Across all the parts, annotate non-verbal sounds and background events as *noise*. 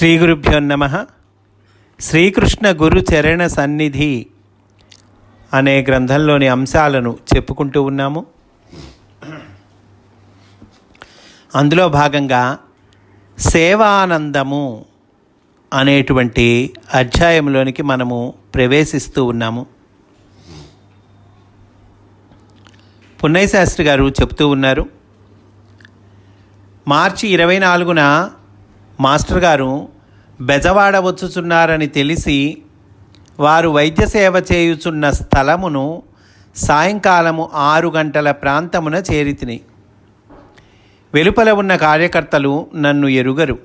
శ్రీ గురుభ్యో నమ. శ్రీకృష్ణ గురు చరణ సన్నిధి అనే గ్రంథంలోని అంశాలను చెప్పుకుంటూ ఉన్నాము. అందులో భాగంగా సేవానందము అనేటువంటి అధ్యాయంలోనికి మనము ప్రవేశిస్తూ ఉన్నాము. పున్నయ్య శాస్త్రి గారు చెప్తూ ఉన్నారు మార్చి ఇరవై నాలుగున మాస్టర్ గారు బెజవాడ వచ్చుచున్నారని తెలిసి వారు వైద్య సేవ చేయుచున్న స్థలమును సాయంకాలము ఆరు గంటల ప్రాంతమున చేరితిని వెలుపల ఉన్న కార్యకర్తలు నన్ను ఎరుగరు.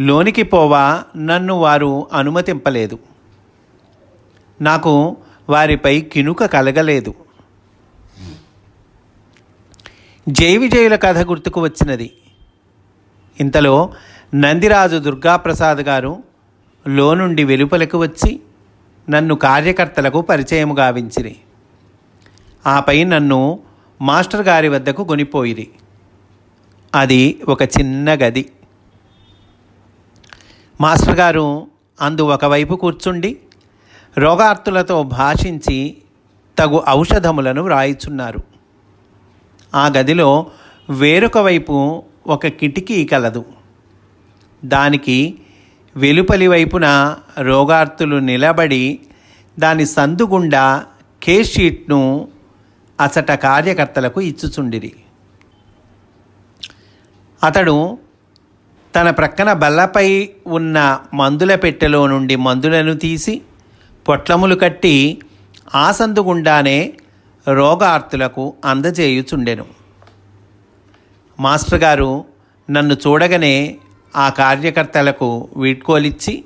లోనికి పోవా నన్ను వారు అనుమతింపలేదు. నాకు వారిపై కినుక కలగలేదు. జై విజయుల కథ గుర్తుకు వచ్చినది. ఇంతలో నందిరాజు దుర్గాప్రసాద్ గారు లోనుండి వెలుపలకు వచ్చి నన్ను కార్యకర్తలకు పరిచయం గావించిరి. ఆపై నన్ను మాస్టర్ గారి వద్దకు కొనిపోయిరి. అది ఒక చిన్న గది. మాస్టర్ గారు అందు ఒకవైపు కూర్చుండి రోగార్తులతో భాషించి తగు ఔషధములను వ్రాయిచున్నారు. ఆ గదిలో వేరొక వైపు ఒక కిటికీ కలదు. దానికి వెలుపలి వైపున రోగార్తులు నిలబడి దాని సందుగుండా కేస్ షీట్ను అచట కార్యకర్తలకు ఇచ్చుచుండిరి. అతడు తన ప్రక్కన బల్లపై ఉన్న మందుల పెట్టెలో నుండి మందులను తీసి పొట్లములు కట్టి ఆ సందుగుండానే రోగార్తులకు అందజేయుచుండెను. మాస్టర్ గారు నన్ను చూడగానే ఆ కార్యకర్తలకు వీడ్కోలిచ్చి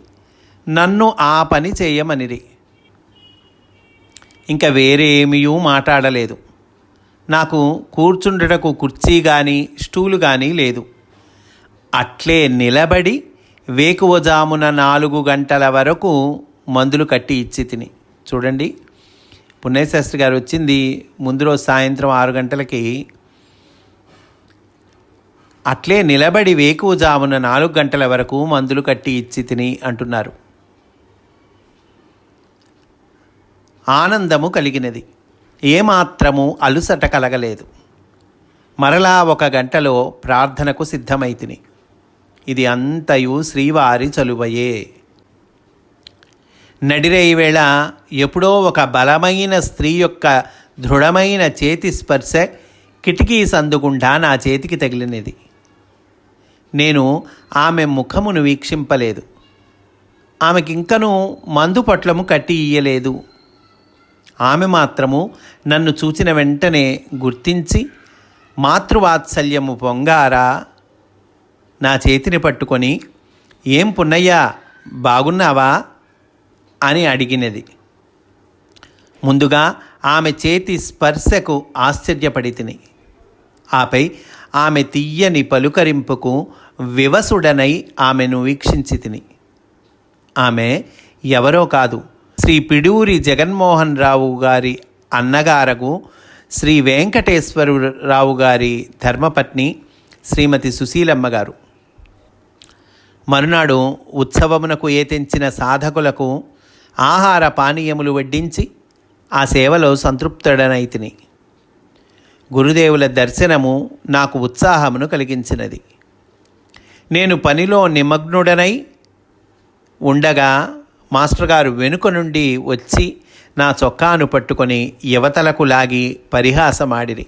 నన్ను ఆ పని చేయమనిరి. ఇంకా వేరే మాట్లాడలేదు. నాకు కూర్చుండటకు కుర్చీ కానీ స్టూలు కానీ లేదు. అట్లే నిలబడి వేకువజామున నాలుగు గంటల వరకు మందులు కట్టి ఇచ్చి తిని. చూడండి పుణ్యశాస్త్రి గారు వచ్చింది ముందు రోజు సాయంత్రం ఆరు గంటలకి అట్లే నిలబడి వేకువజామున నాలుగు గంటల వరకు మందులు కట్టి ఇచ్చి తిని అంటున్నారు. ఆనందము కలిగినది. ఏమాత్రము అలుసట కలగలేదు. మరలా ఒక గంటలో ప్రార్థనకు సిద్ధమైతిని. ఇది అంతయు శ్రీవారి చలువయే. నడిరేయి వేళ ఎప్పుడో ఒక బలమైన స్త్రీ యొక్క దృఢమైన చేతి స్పర్శ కిటికీ సందుగుండా నా చేతికి తగిలినది. నేను ఆమె ముఖమును వీక్షింపలేదు. ఆమెకింకనూ మందు పొట్లము కట్టి ఇయ్యలేదు. ఆమె మాత్రము నన్ను చూచిన వెంటనే గుర్తించి మాతృవాత్సల్యము పొంగారా? నా చేతిని పట్టుకొని ఏం పున్నయ్యా బాగున్నావా? అని అడిగినది. ముందుగా ఆమె చేతి స్పర్శకు ఆశ్చర్యపడి తిని ఆపై ఆమె తీయని పలుకరింపుకు వివసుడనై ఆమెను వీక్షించి తిని ఆమె ఎవరో కాదు. శ్రీ పిడూరి జగన్మోహన్ రావు గారి అన్నగారకు శ్రీ వెంకటేశ్వరరావు గారి ధర్మపత్ని శ్రీమతి సుశీలమ్మ గారు. మరునాడు ఉత్సవమునకు ఏతించిన సాధకులకు ఆహార పానీయములు వడ్డించి ఆ సేవలో సంతృప్తుడనైతిని గురుదేవుల దర్శనము నాకు ఉత్సాహమును కలిగించినది. నేను పనిలో నిమగ్నుడనై ఉండగా మాస్టర్ గారు వెనుక నుండి వచ్చి నా చొక్కాను పట్టుకొని యువతలకు లాగి పరిహాసమాడిరి.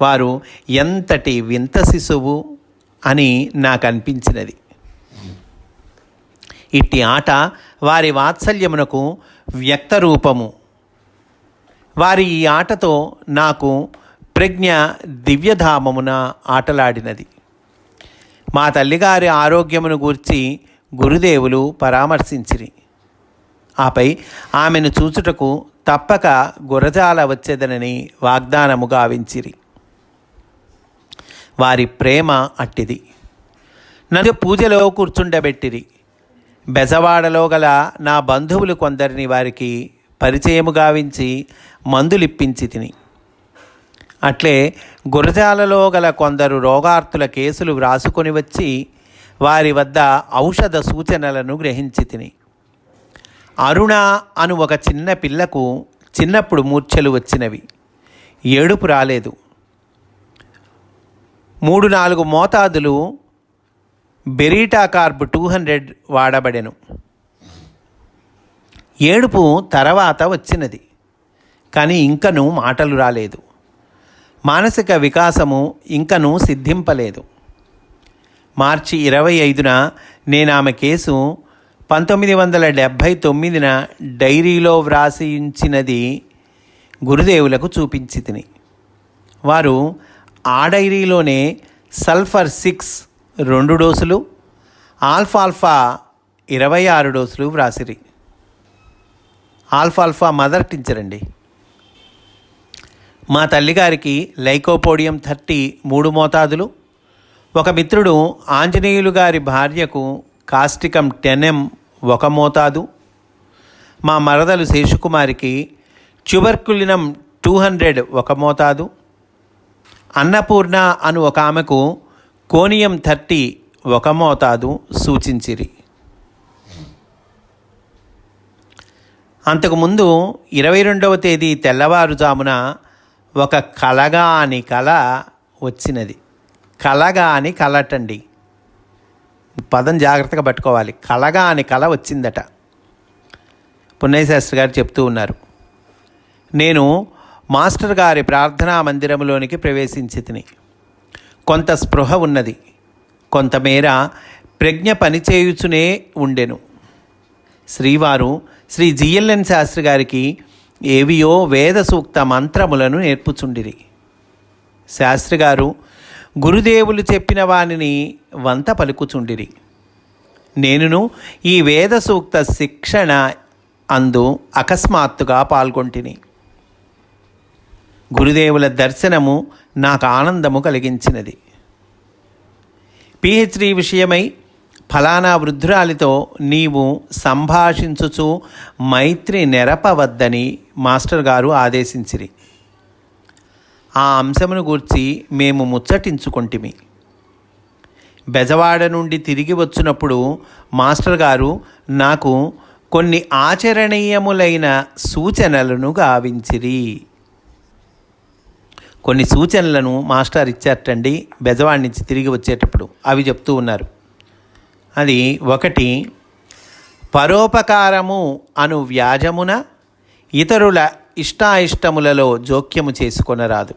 వారు ఎంతటి వింత శిశువు? అని నాకు అనిపించినది ఇట్టి ఆట వారి వాత్సల్యమునకు వ్యక్తరూపము. వారి ఈ ఆటతో నాకు ప్రజ్ఞ దివ్యధామమున ఆటలాడినది. మా తల్లిగారి ఆరోగ్యమును గూర్చి గురుదేవులు పరామర్శించిరి. ఆపై ఆమెను చూచుటకు తప్పక గురజాల వచ్చేదనని వాగ్దానము గావించిరి. వారి ప్రేమ అట్టిది. నన్ను పూజలో కూర్చుండబెట్టిరి. బెజవాడలో గల నా బంధువులు కొందరిని వారికి పరిచయము గావించి మందులిప్పించి తిని. అట్లే గురజాలలో గల కొందరు రోగార్తుల కేసులు వ్రాసుకొని వచ్చి వారి వద్ద ఔషధ సూచనలను గ్రహించి తిని. అరుణ అను ఒక చిన్న పిల్లకు చిన్నప్పుడు మూర్ఛలు వచ్చినవి. ఏడుపు రాలేదు. మూడు నాలుగు మోతాదులు బెరీటా కార్బ్ టూ హండ్రెడ్ వాడబడెను. ఏడుపు తర్వాత వచ్చినది. కానీ ఇంకను మాటలు రాలేదు. మానసిక వికాసము ఇంకను సిద్ధింపలేదు. మార్చి ఇరవై ఐదున నేను ఆమె కేసు పంతొమ్మిది వందల డెబ్భై తొమ్మిదిన డైరీలో వ్రాసించినది గురుదేవులకు చూపించి తిని వారు ఆ డైరీలోనే సల్ఫర్ సిక్స్ రెండు డోసులు ఆల్ఫాల్ఫా ఇరవై ఆరు డోసులు వ్రాసిరి. ఆల్ఫాల్ఫా మదర్ టీచర్ అండి మా తల్లిగారికి లైకోపోడియం థర్టీ మూడు మోతాదులు. ఒక మిత్రుడు ఆంజనేయులు గారి భార్యకు కాస్టికం టెన్ఎం ఒక మోతాదు. మా మరదలు శేషుకుమారికి ట్యూబర్కులినం టూ హండ్రెడ్ ఒక మోతాదు. అన్నపూర్ణ అను ఒక ఆమెకు కోనియం థర్టీ ఒక మోతాదు సూచించిరి. అంతకుముందు ఇరవై రెండవ తేదీ తెల్లవారుజామున ఒక కలగాని కల వచ్చినది. కలగా అని కలటండి. పదం జాగ్రత్తగా పట్టుకోవాలి. కలగా అని కల వచ్చిందట పున్నయ్యశాస్త్రి గారు చెప్తూ ఉన్నారు. నేను మాస్టర్ గారి ప్రార్థనా మందిరంలోనికి ప్రవేశించి తిని కొంత స్పృహ ఉన్నది. కొంతమేర ప్రజ్ఞ పనిచేయుచునే ఉండెను. శ్రీవారు శ్రీ జిఎల్ఎన్ శాస్త్రి గారికి ఏవియో వేద సూక్త మంత్రములను నేర్పుచుండిరి. శాస్త్రి గారు గురుదేవులు చెప్పిన వానిని వంత పలుకుచుండిరి. నేనును ఈ వేద సూక్త శిక్షణ అందు అకస్మాత్తుగా పాల్గొంటిని. గురుదేవుల దర్శనము నాకు ఆనందము కలిగించినది. పిహెచ్డి విషయమై ఫలానా వృద్ధురాలితో నీవు సంభాషించుచు మైత్రి నెరపవద్దని మాస్టర్ గారు ఆదేశించిరి. ఆ అంశమును గూర్చి మేము ముచ్చటించుకొంటిమి. బెజవాడ నుండి తిరిగి వచ్చినప్పుడు మాస్టర్ గారు నాకు కొన్ని ఆచరణీయములైన సూచనలను గావించిరి. కొన్ని సూచనలను మాస్టర్ ఇచ్చారటండి బెజవాడి నుంచి తిరిగి వచ్చేటప్పుడు. అవి చెప్తూ ఉన్నారు. అది ఒకటి పరోపకారము అను వ్యాజమున ఇతరుల ఇష్టాయిష్టములలో జోక్యము చేసుకొనరాదు.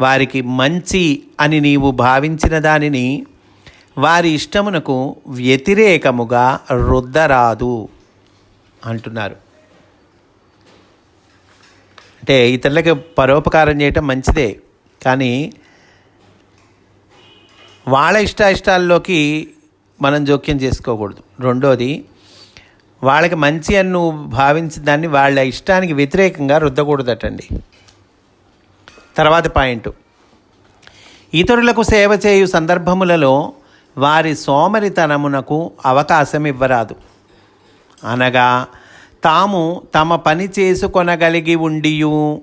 వారికి మంచి అని నీవు భావించిన దానిని వారి ఇష్టమునకు వ్యతిరేకముగా రుద్దరాదు అంటున్నారు. అంటే ఇతరులకు పరోపకారం చేయటం మంచిదే కానీ వాళ్ళ ఇష్టాయిష్టాల్లోకి మనం జోక్యం చేసుకోకూడదు. రెండోది వాళ్ళకి మంచి అని నువ్వు భావించిన దాన్ని వాళ్ళ ఇష్టానికి వ్యతిరేకంగా రుద్దకూడదటండి. తర్వాత పాయింట్. ఇతరులకు సేవ చేయు సందర్భములలో వారి సోమరితనమునకు అవకాశం ఇవ్వరాదు అనగా తాము తమ పని చేసుకొనగలిగి ఉండియు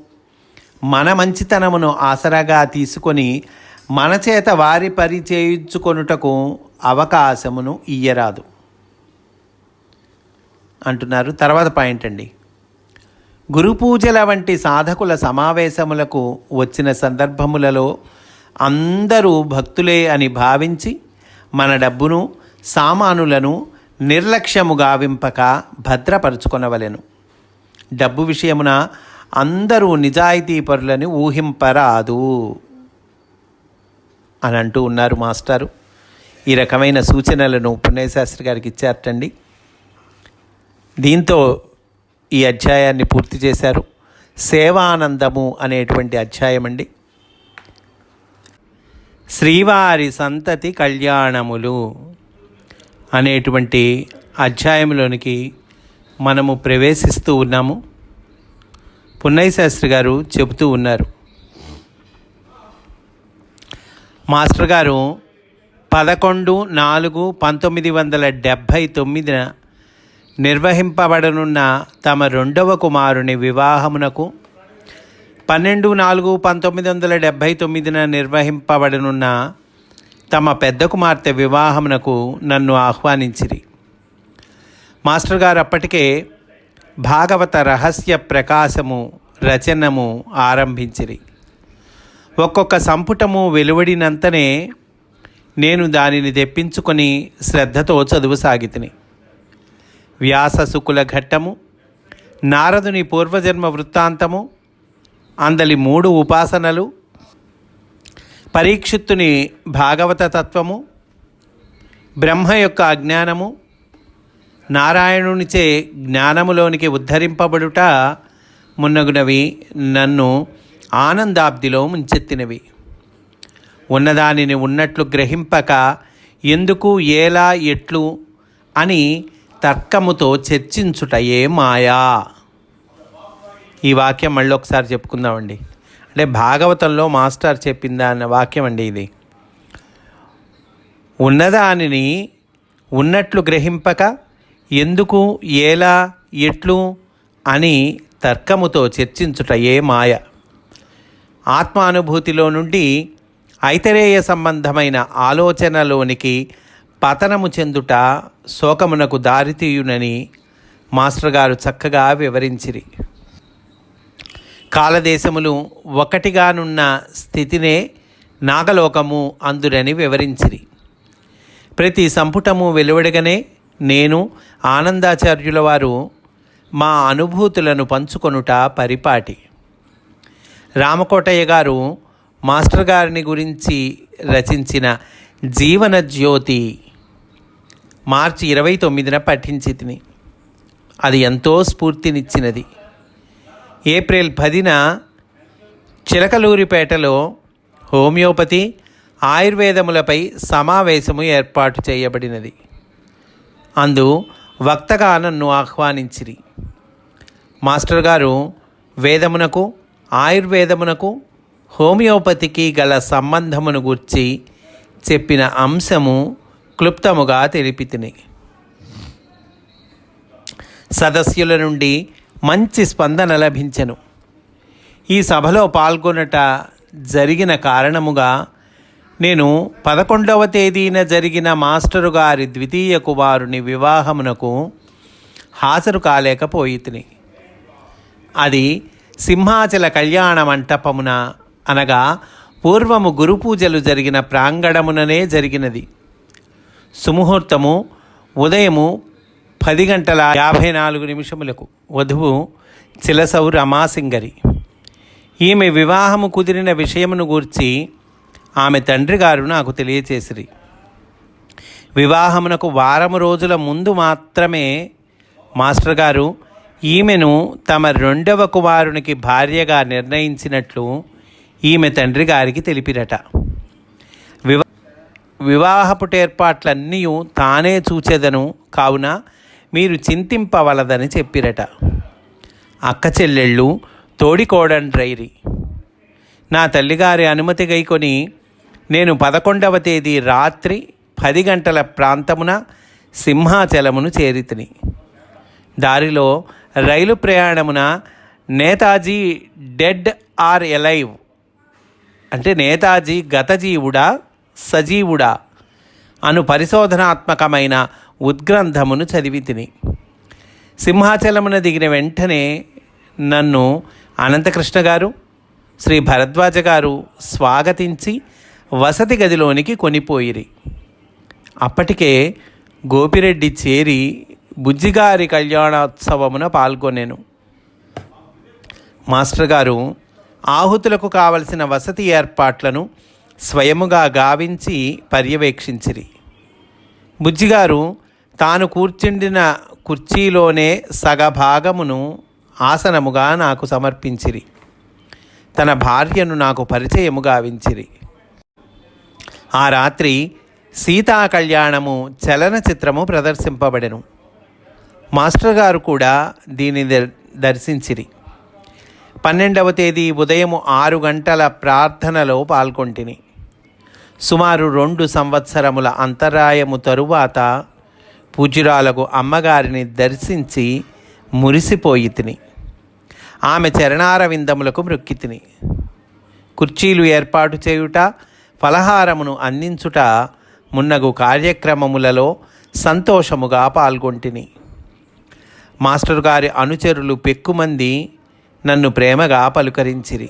మన మంచితనమును ఆసరాగా తీసుకొని మన చేత వారి పని చేయించుకొనుటకు అవకాశమును ఇయ్యరాదు. అంటున్నారు. తర్వాత పాయింట్ అండి. గురు పూజల వంటి సాధకుల సమావేశములకు వచ్చిన సందర్భములలో అందరూ భక్తులే అని భావించి మన డబ్బును సామానులను నిర్లక్ష్యము గావింపక భద్రపరుచుకొనవలెను. డబ్బు విషయమున అందరూ నిజాయితీపరులని ఊహింపరాదు అని అంటూ ఉన్నారు మాస్టారు. ఈ రకమైన సూచనలను పుణ్యశాస్త్రి గారికి ఇచ్చారటండి. దీంతో ఈ అధ్యాయాన్ని పూర్తి చేశారు. సేవానందము అనేటువంటి అధ్యాయం అండి శ్రీవారి సంతతి కళ్యాణములు అనేటువంటి అధ్యాయంలోనికి మనము ప్రవేశిస్తూ ఉన్నాము. పున్నయ్య శాస్త్రి గారు చెబుతూ ఉన్నారు. మాస్టర్ గారు పదకొండు నాలుగు పంతొమ్మిది వందల డెబ్భై తొమ్మిదిన నిర్వహింపబడనున్న తమ రెండవ కుమారుని వివాహమునకు పన్నెండు నాలుగు పంతొమ్మిది వందల డెబ్భై తొమ్మిదిన నిర్వహింపబడనున్న తమ పెద్ద కుమార్తె వివాహమునకు నన్ను ఆహ్వానించిరి. మాస్టర్ గారు అప్పటికే భాగవత రహస్య ప్రకాశము రచనము ఆరంభించిరి. ఒక్కొక్క సంపుటము వెలువడినంతనే నేను దానిని తెప్పించుకొని శ్రద్ధతో చదువు సాగితిని వ్యాస శుకుల ఘట్టము నారదుని పూర్వజన్మ వృత్తాంతము అందలి మూడు ఉపాసనలు పరీక్షిత్తుని భాగవత తత్వము బ్రహ్మ యొక్క అజ్ఞానము నారాయణునిచే జ్ఞానములోనికి ఉద్ధరింపబడుట మున్నగునవి నన్ను ఆనందాబ్దిలో ముంచెత్తినవి. ఉన్నదానిని ఉన్నట్లు గ్రహింపక ఎందుకు ఎలా ఎట్లు అని తర్కముతో చర్చించుటయే మాయా. ఈ వాక్యం మళ్ళీ ఒకసారి చెప్పుకుందామండి. అంటే భాగవతంలో మాస్టర్ చెప్పిందా అన్న వాక్యం అండి ఇది. ఉన్నదానిని ఉన్నట్లు గ్రహింపక ఎందుకు ఎలా ఎట్లు అని తర్కముతో చర్చించుట ఏ మాయ. ఆత్మానుభూతిలో నుండి ఐతరేయ సంబంధమైన ఆలోచనలోనికి పతనము చెందుట శోకమునకు దారితీయునని మాస్టర్ గారు చక్కగా వివరించిరి. కాలదేశములు ఒకటిగానున్న స్థితినే నాగలోకము అందురని వివరించిరి. ప్రతి సంపుటము వెలువడగనే నేను ఆనందాచార్యుల వారు మా అనుభూతులను పంచుకొనుట పరిపాటి. రామకోటయ్య గారు మాస్టర్ గారిని గురించి రచించిన జీవన జ్యోతి మార్చి ఇరవై తొమ్మిదిన పఠించి తిని. అది ఎంతో స్ఫూర్తినిచ్చినది. ఏప్రిల్ పదిన చిలకలూరిపేటలో హోమియోపతి ఆయుర్వేదములపై సమావేశము ఏర్పాటు చేయబడినది. అందు వక్తగా నన్ను ఆహ్వానించిరి. మాస్టర్ గారు వేదమునకు ఆయుర్వేదమునకు హోమియోపతికి గల సంబంధమును గుర్చి చెప్పిన అంశము క్లుప్తముగా తెలిపితిని. సదస్యుల నుండి మంచి స్పందన లభించెను. ఈ సభలో పాల్గొనట జరిగిన కారణముగా నేను పదకొండవ తేదీన జరిగిన మాస్టరు గారి ద్వితీయ కుమారుని వివాహమునకు హాజరు కాలేకపోయితిని. అది సింహాచల కళ్యాణ మంటపమున అనగా పూర్వము గురుపూజలు జరిగిన ప్రాంగణముననే జరిగినది. సుముహూర్తము ఉదయము పది గంటల యాభై నాలుగు నిమిషములకు. వధువు చిలసౌ రమాసింగరి. ఈమె వివాహము కుదిరిన విషయమును గూర్చి ఆమె తండ్రి గారు నాకు తెలియచేసిరి. వివాహమునకు వారము రోజుల ముందు మాత్రమే మాస్టర్ గారు ఈమెను తమ రెండవ కుమారునికి భార్యగా నిర్ణయించినట్లు ఈమె తండ్రి గారికి తెలిపిరట. వివాహపుటేర్పాట్లన్నీ తానే చూచెదను కావున మీరు చింతింపవలదని చెప్పిరట. అక్క చెల్లెళ్ళు తోడికోడండ్రైరి నా తల్లిగారి అనుమతి గైకొని నేను పదకొండవ తేదీ రాత్రి పది గంటల ప్రాంతమున సింహాచలమును చేరితిని. దారిలో రైలు ప్రయాణమున నేతాజీ డెడ్ ఆర్ ఎలైవ్ అంటే నేతాజీ గతజీవుడా సజీవుడా అను పరిశోధనాత్మకమైన ఉద్గ్రంథమును చదివి తిని. సింహాచలమున దిగిన వెంటనే నన్ను అనంతకృష్ణ గారు శ్రీ భరద్వాజ గారు స్వాగతించి వసతి గదిలోనికి కొనిపోయిరి. అప్పటికే గోపిరెడ్డి చేరి బుజ్జిగారి కళ్యాణోత్సవమున పాల్గొనేను. మాస్టర్ గారు ఆహుతులకు కావలసిన వసతి ఏర్పాట్లను స్వయముగా గావించి పర్యవేక్షించిరి. బుజ్జిగారు తాను కూర్చుండిన కుర్చీలోనే సగభాగమును ఆసనముగా నాకు సమర్పించిరి. తన భార్యను నాకు పరిచయము గావించిరి. ఆ రాత్రి సీతా కళ్యాణము చలనచిత్రము ప్రదర్శింపబడెను. మాస్టర్ గారు కూడా దీనిని దర్- దర్శించిరి. పన్నెండవ తేదీ ఉదయము ఆరు గంటల ప్రార్థనలో పాల్గొంటిని. సుమారు రెండు సంవత్సరముల అంతరాయము తరువాత పూజ్యురాలకు అమ్మగారిని దర్శించి మురిసిపోయి తిని. ఆమె చరణార విందములకు మృక్కి తిని. కుర్చీలు ఏర్పాటు చేయుట ఫలహారమును అందించుట మున్నగు కార్యక్రమములలో సంతోషముగా పాల్గొంటిని. మాస్టర్ గారి అనుచరులు పెక్కుమంది నన్ను ప్రేమగా పలుకరించిరి.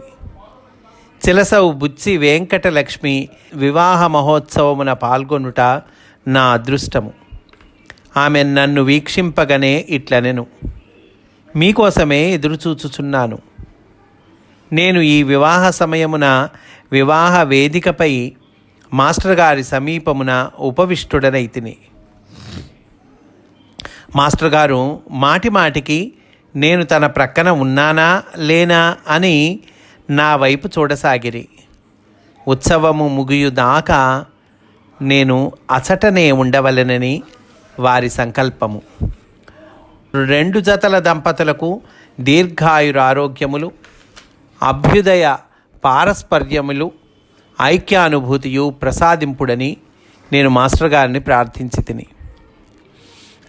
చిలసవు బుచ్చి వెంకటలక్ష్మి వివాహ మహోత్సవమున పాల్గొనుట నా అదృష్టము. ఆమె నన్ను వీక్షింపగనే ఇట్లనెను. మీకోసమే ఎదురుచూచుచున్నాను. నేను ఈ వివాహ సమయమున వివాహ వేదికపై మాస్టర్ గారి సమీపమున ఉపవిష్టుడనైతిని. మాస్టర్ గారు మాటి మాటికి నేను తన ప్రక్కన ఉన్నానా లేనా అని నా వైపు చూడసాగిరి. ఉత్సవము ముగియుదాకా నేను అచటనే ఉండవలెనని వారి సంకల్పము. రెండు జతల దంపతులకు దీర్ఘాయురారోగ్యములు అభ్యుదయ పారస్పర్యములు ఐక్యానుభూతియు ప్రసాదింపుడని నేను మాస్టర్ గారిని ప్రార్థించి తిని.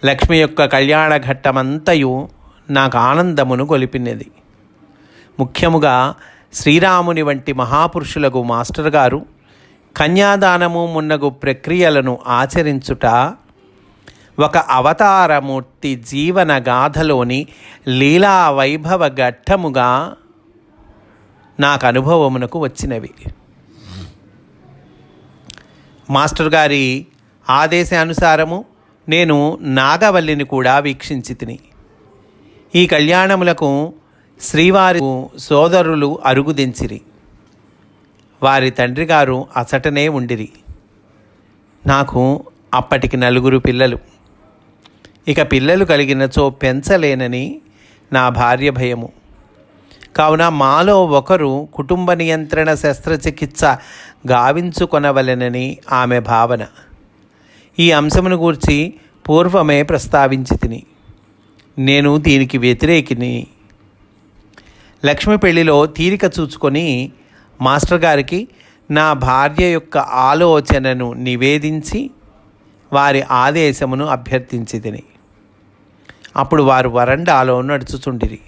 లక్ష్మి యొక్క కళ్యాణ ఘట్టమంతయు నాకు ఆనందమును గొలిపినది. ముఖ్యముగా శ్రీరాముని వంటి మహాపురుషులకు మాస్టర్ గారు కన్యాదానము మున్నగు ప్రక్రియలను ఆచరించుట ఒక అవతారమూర్తి జీవన గాథలోని లీలా వైభవ ఘట్టముగా నాకు అనుభవమునకు వచ్చినవి. మాస్టర్ గారి ఆదేశానుసారము నేను నాగవల్లిని కూడా వీక్షించి తిని ఈ కళ్యాణములకు శ్రీవారి సోదరులు అరుగుదించిరి వారి తండ్రి గారు అసటనే ఉండిరి. నాకు అప్పటికి నలుగురు పిల్లలు. ఇక పిల్లలు కలిగినచో పెంచలేనని నా భార్య భయము. కావున మాలో ఒకరు కుటుంబ నియంత్రణ శస్త్రచికిత్స గావించుకొనవలెనని ఆమె భావన. ఈ అంశమును గూర్చి పూర్వమే ప్రస్తావించి తిని. నేను దీనికి వ్యతిరేకిని లక్ష్మి పెళ్ళిలో తీరిక చూచుకొని మాస్టర్ గారికి నా భార్య యొక్క ఆలోచనను నివేదించి వారి ఆదేశమును అభ్యర్థించి తిని అప్పుడు వారు వరండాలో నడుచుచుండిరి.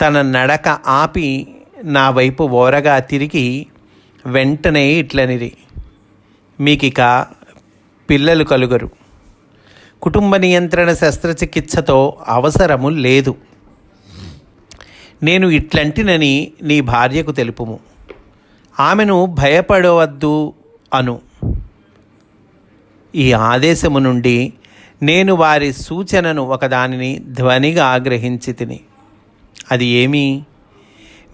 తన నడక ఆపి నా వైపు ఓరగా తిరిగి వెంటనే ఇట్లనిరి. మీకిక పిల్లలు కలుగరు. కుటుంబ నియంత్రణ శస్త్రచికిత్సతో అవసరము లేదు. నేను ఇట్లంటినని నీ భార్యకు తెలుపుము. ఆమెను భయపడవద్దు అను. ఈ ఆదేశము నుండి నేను వారి సూచనను ఒకదానిని ధ్వనిగా ఆగ్రహించి తిని. అది ఏమి?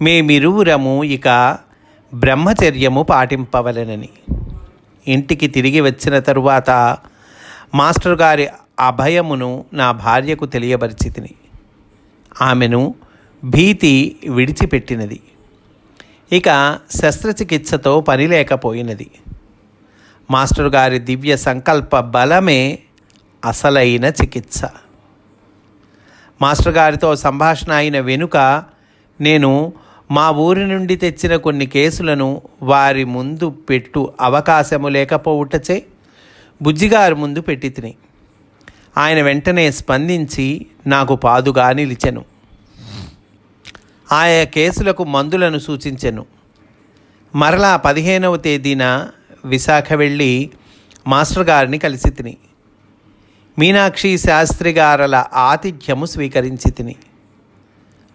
మేమిరువురము ఇక బ్రహ్మచర్యము పాటింపవలెనని. ఇంటికి తిరిగి వచ్చిన తరువాత మాస్టర్ గారి అభయమును నా భార్యకు తెలియబరిచి తిని. ఆమెను భీతి విడిచిపెట్టినది. ఇక శస్త్రచికిత్సతో పని లేకపోయినది. మాస్టర్ గారి దివ్య సంకల్ప బలమే అసలైన చికిత్స. మాస్టర్ గారితో సంభాషణ అయిన వెనుక నేను మా ఊరి నుండి తెచ్చిన కొన్ని కేసులను వారి ముందు పెట్టు అవకాశము లేకపోవుటచే బుజ్జిగారి ముందు పెట్టి తిని. ఆయన వెంటనే స్పందించి నాకు పాదుగా నిలిచెను. ఆయా కేసులకు మందులను సూచించెను. మరలా పదిహేనవ తేదీన విశాఖ వెళ్ళి మాస్టర్ గారిని కలిసి తిని మీనాక్షి శాస్త్రి గారల ఆతిథ్యము స్వీకరించి తిని.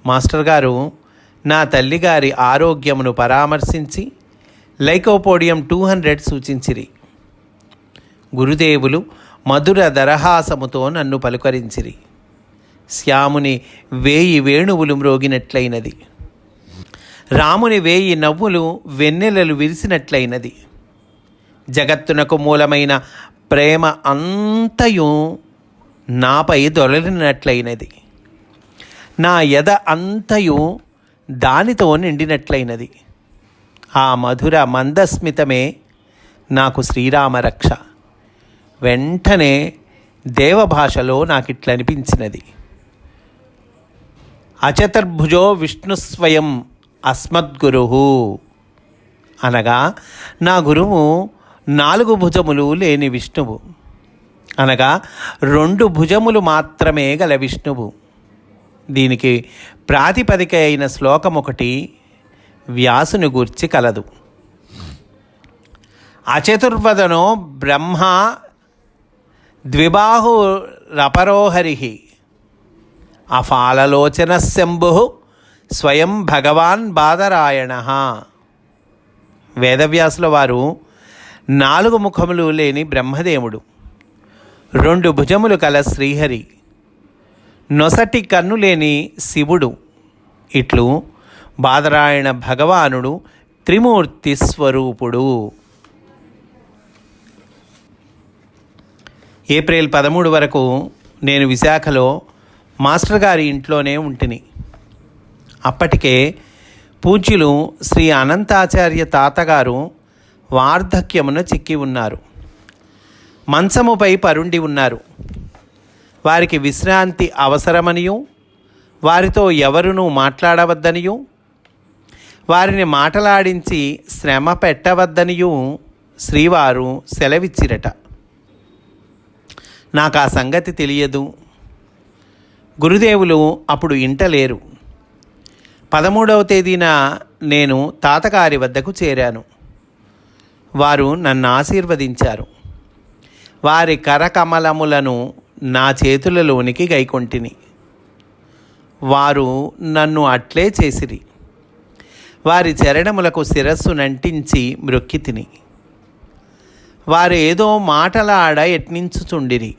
మాస్టర్ గారు నా తల్లిగారి ఆరోగ్యమును పరామర్శించి లైకోపోడియం టూ హండ్రెడ్ సూచించిరి. గురుదేవులు మధుర దరహాసముతో నన్ను పలుకరించిరి. శ్యాముని వేయి వేణువులు మ్రోగినట్లయినది. రాముని వేయి నవ్వులు వెన్నెలలు విరిసినట్లయినది. జగత్తునకు మూలమైన ప్రేమ అంతయు నాపై దొరలినట్లయినది. నా ఎద అంతయు దానితో నిండినట్లయినది. ఆ మధుర మందస్మితమే నాకు శ్రీరామ రక్ష వెంటనే దేవభాషలో నాకు ఇట్లనిపించినది అచతుర్భుజో విష్ణుస్వయం అస్మద్గురు. అనగా నా గురువు నాలుగు భుజములు లేని విష్ణువు. అనగా రెండు భుజములు మాత్రమే గల విష్ణువు. దీనికి ప్రాతిపదిక అయిన శ్లోకం ఒకటి వ్యాసుని గూర్చి కలదు. అచతుర్వదనో బ్రహ్మ ద్విబాహురపరోహరి అఫాలలోచన శంభు స్వయం భగవాన్ బాదరాయణ. వేదవ్యాసుల వారు నాలుగు ముఖములు లేని బ్రహ్మదేవుడు. రెండు భుజములు కల శ్రీహరి. నొసటి కన్ను లేని శివుడు. ఇట్లు బాదరాయణ భగవానుడు త్రిమూర్తి స్వరూపుడు. ఏప్రిల్ పదమూడు వరకు నేను విశాఖలో మాస్టర్ గారి ఇంట్లోనే ఉంటిని. అప్పటికే పూజ్యులు శ్రీ అనంతాచార్య తాతగారు వార్ధక్యమున చిక్కి ఉన్నారు. మంచముపై పరుండి ఉన్నారు. వారికి విశ్రాంతి అవసరమనియు వారితో ఎవరునూ మాట్లాడవద్దనియు వారిని మాటలాడించి శ్రమ పెట్టవద్దనియు శ్రీవారు సెలవిచ్చిరట. నాకు ఆ సంగతి తెలియదు. గురుదేవులు అప్పుడు ఇంట లేరు పదమూడవ తేదీన నేను తాతగారి వద్దకు చేరాను. వారు నన్ను ఆశీర్వదించారు. వారి కరకమలములను నా చేతులలోనికి గైకొంటిని. వారు నన్ను అట్లే చేసిరి. వారి చరణములకు శిరస్సు నంటించి మ్రొక్కి వారు ఏదో మాటలాడ యత్నించుచుండిరి.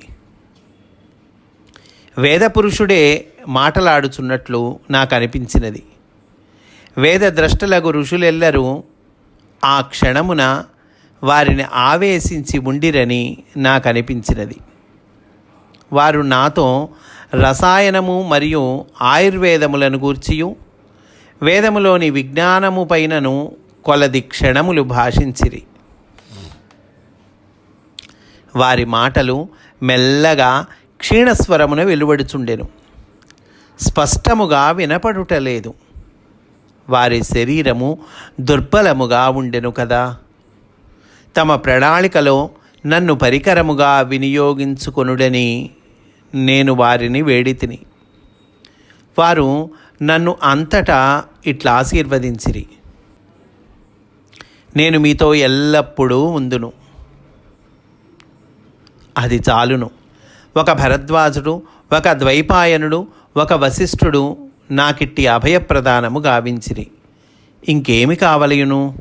వేదపురుషుడే మాటలాడుచున్నట్లు నాకు అనిపించినది వేదద్రష్టలకు ఋషులెల్లరూ ఆ క్షణమున వారిని ఆవేశించి ఉండిరని నాకు అనిపించినది వారు నాతో రసాయనము మరియు ఆయుర్వేదములను గూర్చియు వేదములోని విజ్ఞానము పైనను కొలది క్షణములు భాషించిరి. వారి మాటలు మెల్లగా క్షీణస్వరమున వెలువడుచుండెను. స్పష్టముగా వినపడుటలేదు. వారి శరీరము దుర్బలముగా ఉండెను కదా. తమ ప్రణాళికలో నన్ను పరికరముగా వినియోగించుకొనుడని నేను వారిని వేడితిని. వారు నన్ను అంతటా ఇట్లా ఆశీర్వదించిరి. నేను మీతో ఎల్లప్పుడూ ఉందును. అది చాలును. ఒక భరద్వాజుడు ఒక ద్వైపాయనుడు ఒక వశిష్ఠుడు నాకిట్టి అభయప్రదానము గావించిరి. ఇంకేమి కావలయును?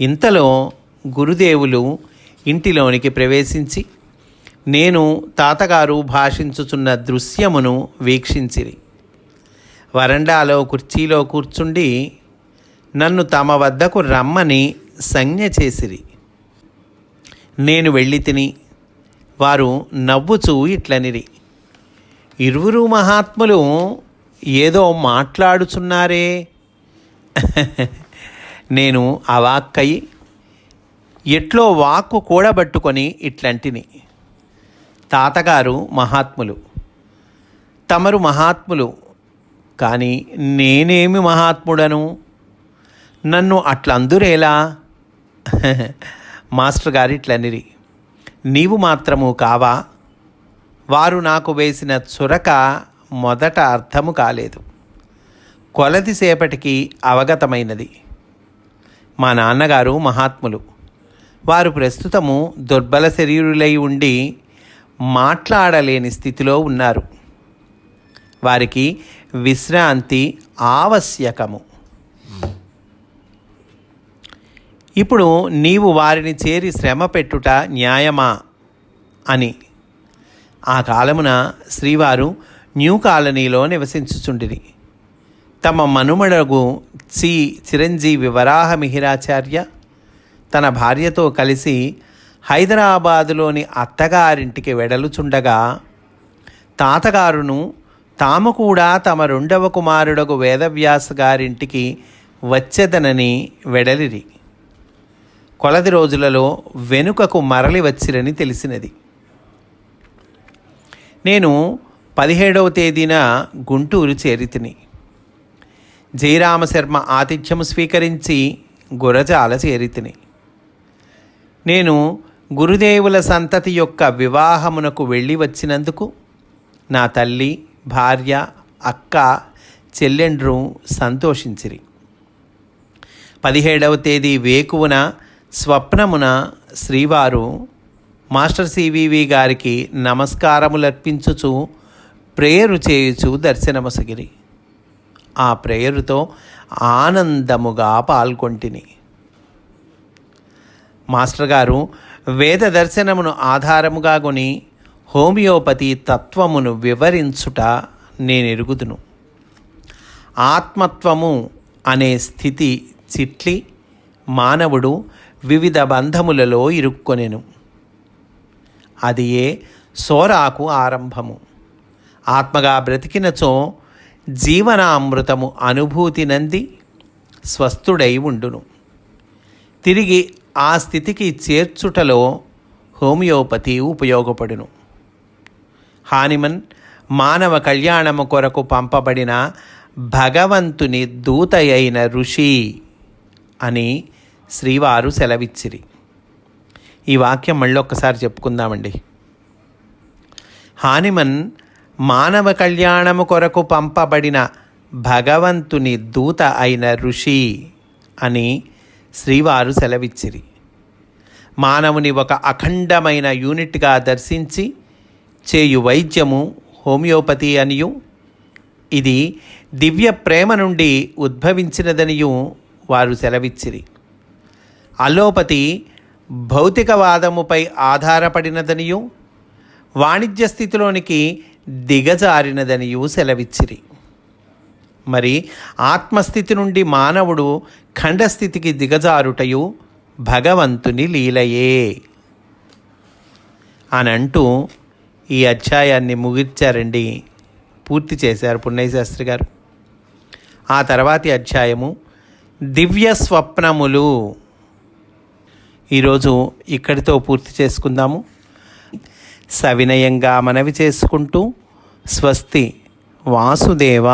ఇంతలో గురుదేవులు ఇంటిలోనికి ప్రవేశించి నేను తాతగారు భాషించుచున్న దృశ్యమును వీక్షించిరి. వరండాలో కుర్చీలో కూర్చుండి నన్ను తమ వద్దకు రమ్మని సంజ్ఞ చేసిరి. నేను వెళ్ళి తిని వారు నవ్వుచూ ఇట్లనిరి. ఇరువురు మహాత్ములు ఏదో మాట్లాడుచున్నారే. *laughs* నేను అవాక్కయి ఎట్లో వాక్కు కూడబట్టుకొని ఇట్లాంటిని. తాతగారు మహాత్ములు. తమరు మహాత్ములు. కానీ నేనేమి మహాత్ముడను? నన్ను అట్లందురేలా? *laughs* మాస్టర్ గారు ఇట్లనిరి నీవు మాత్రము కావా? వారు నాకు వేసిన చురక మొదట అర్థము కాలేదు. కొలదిసేపటికి అవగతమైనది. మా నాన్నగారు మహాత్ములు. వారు ప్రస్తుతము దుర్బల శరీరులై ఉండి మాట్లాడలేని స్థితిలో ఉన్నారు. వారికి విశ్రాంతి ఆవశ్యకము. ఇప్పుడు నీవు వారిని చేరి శ్రమ పెట్టుట న్యాయమా? అని. ఆ కాలమున శ్రీవారు న్యూ కాలనీలో నివసించుచుండిరి. తమ మనుమడగు సి. చిరంజీవి వరాహ మిహిరాచార్య తన భార్యతో కలిసి హైదరాబాదులోని అత్తగారింటికి వెడలుచుండగా తాతగారును తాము కూడా తమ రెండవ కుమారుడగు వేదవ్యాస గారింటికి వచ్చేదనని వెడలిరి. కొలది రోజులలో వెనుకకు మరలి వచ్చిరని తెలిసినది. నేను పదిహేడవ తేదీన గుంటూరు చేరితిని. జయరామశర్మ ఆతిథ్యము స్వీకరించి గురజాల చేరితిని. నేను గురుదేవుల సంతతి యొక్క వివాహమునకు వెళ్ళి వచ్చినందుకు నా తల్లి భార్య అక్క చెల్లెండ్రు సంతోషించిరి. పదిహేడవ తేదీ వేకువన స్వప్నమున శ్రీవారు మాస్టర్ సివివి గారికి నమస్కారములర్పించుచు ప్రేయరు చేయుచు దర్శనమసగిరి. ఆ ప్రేయరుతో ఆనందముగా పాల్గొంటిని. మాస్టర్ గారు వేద దర్శనమును ఆధారముగా కొని హోమియోపతి తత్వమును వివరించుట నేను ఎరుగుదును ఆత్మత్వము అనే స్థితి చిట్లి మానవుడు వివిధ బంధములలో ఇరుక్కొనెను. అది ఏ సోరాకు ఆరంభము. ఆత్మగా బ్రతికినచో జీవనామృతము అనుభూతి నంది స్వస్థుడై ఉండును. తిరిగి ఆ స్థితికి చేర్చుటలో హోమియోపతి ఉపయోగపడును. హానిమన్ మానవ కళ్యాణము కొరకు పంపబడిన భగవంతుని దూత అయిన ఋషి అని శ్రీవారు సెలవిచ్చిరి. ఈ వాక్యం మళ్ళీ ఒక్కసారి చెప్పుకుందామండి. హానిమన్ మానవ కళ్యాణము కొరకు పంపబడిన భగవంతుని దూత అయిన ఋషి అని శ్రీవారు సెలవిచ్చిరి. మానవుని ఒక అఖండమైన యూనిట్గా దర్శించి చేయు వైద్యము హోమియోపతి అనియు ఇది దివ్య ప్రేమ నుండి ఉద్భవించినదనియు వారు సెలవిచ్చిరి. అలోపతి భౌతికవాదముపై ఆధారపడినదనియు వాణిజ్య స్థితిలోనికి దిగజారినదనియు సెలవిచ్చిరి. మరి ఆత్మస్థితి నుండి మానవుడు ఖండస్థితికి దిగజారుటయు భగవంతుని లీలయే. అని అంటూ ఈ అధ్యాయాన్ని ముగించారండి పూర్తి చేశారు పుణ్యశాస్త్రి గారు. ఆ తర్వాతి అధ్యాయము దివ్య స్వప్నములు ఈరోజు ఇక్కడితో పూర్తి చేసుకుందాము. సవినయంగా మనవి చేసుకుంటూ స్వస్తి వాసుదేవ.